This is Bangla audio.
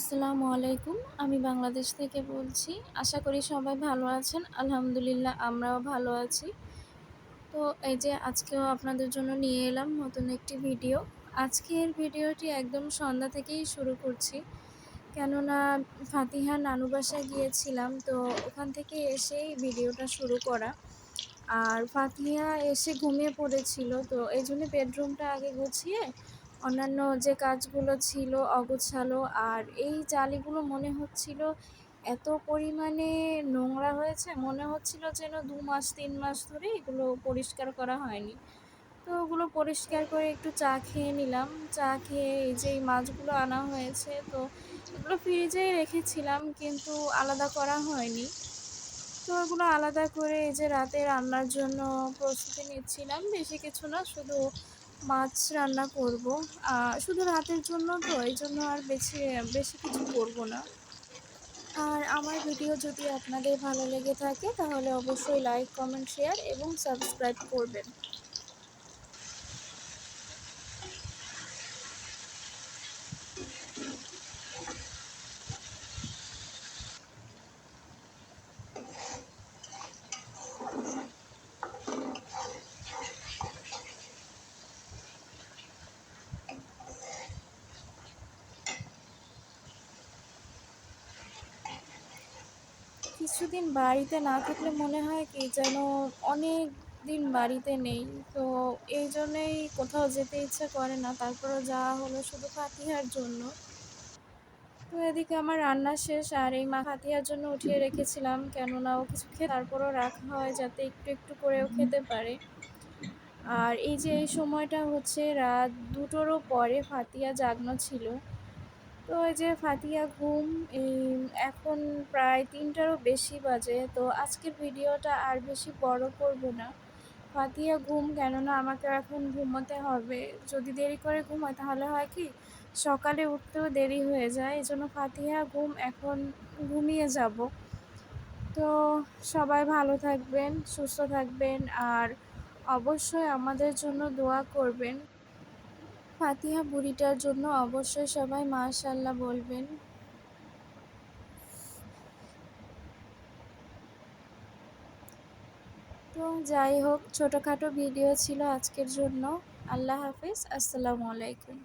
আসসালামু আলাইকুম। আমি বাংলাদেশ থেকে বলছি। আশা করি সবাই ভালো আছেন। আলহামদুলিল্লাহ আমরাও ভালো আছি। তো এই যে আজকেও আপনাদের জন্য নিয়ে এলাম নতুন একটি ভিডিও। আজকের ভিডিওটি একদম সন্ধ্যা থেকেই শুরু করছি। কেননা ফাতিহা নানু বাসায় গিয়েছিলাম, তো ওখান থেকে এসেই ভিডিওটা শুরু করা। আর ফাতিহা এসে ঘুমিয়ে পড়েছিল, তো এই জন্য বেডরুমটা আগে গুছিয়ে অন্যান্য যে কাজগুলো ছিল অগোছালো, আর এই জালিগুলো মনে হচ্ছিল এত পরিমাণে নোংরা হয়েছে, মনে হচ্ছিল যেন দু মাস, তিন মাস ধরে এগুলো পরিষ্কার করা হয়নি। তো ওগুলো পরিষ্কার করে একটু চা খেয়ে নিলাম। চা খেয়ে এই যে এই মাছগুলো আনা হয়েছে, তো এগুলো ফ্রিজেই রেখেছিলাম কিন্তু আলাদা করা হয়নি। তো ওগুলো আলাদা করে এই যে রাতে রান্নার জন্য প্রস্তুতি নিচ্ছিলাম, বেশি কিছু না, শুধু মাছ রান্না করব। শুধু রাতের জন্য তো, এই জন্য আর বেশি বেশি কিছু করব না। আর আমার ভিডিও যদি আপনাদের ভালো লেগে থাকে, তাহলে অবশ্যই লাইক কমেন্ট শেয়ার এবং সাবস্ক্রাইব করবেন। কিছুদিন বাড়িতে না থাকলে মনে হয় কি যেন অনেক দিন বাড়িতে নেই। তো এই জন্যেই কোথাও যেতে ইচ্ছা করে না। তারপরেও যাওয়া হলো শুধু ফাতিহার জন্য। তো এদিকে আমার রান্না শেষ আর এই মা ফাতিহার জন্য উঠিয়ে রেখেছিলাম। কেননা ও কিছু খেয়ে তারপরও রাখা হয় যাতে একটু একটু করেও খেতে পারে। আর এই যে এই সময়টা হচ্ছে রাত দুটোরও পরে ফাতিয়া জাগনো ছিল। তো ওই যে ফাতিয়া ঘুম, এই এখন প্রায় তিনটারও বেশি বাজে, তো আজকের ভিডিওটা আর বেশি বড় করব না। ফাতিয়া ঘুম কেননা আমাকে এখন ঘুমোতে হবে। যদি দেরি করে ঘুমায় তাহলে হয় কি, সকালে উঠতেও দেরি হয়ে যায় এই জন্য ফাতিহা ঘুম এখন ঘুমিয়ে যাব। তো সবাই ভালো থাকবেন, সুস্থ থাকবেন, আর অবশ্যই আমাদের জন্য দোয়া করবেন। ফাতিহা বুড়িটার জন্য অবশ্যই সবাই মাশাল্লাহ বলবেন। তো যাই হোক, ছোটোখাটো ভিডিও ছিল আজকের জন্য। আল্লাহ হাফিজ, আসসালামু আলাইকুম।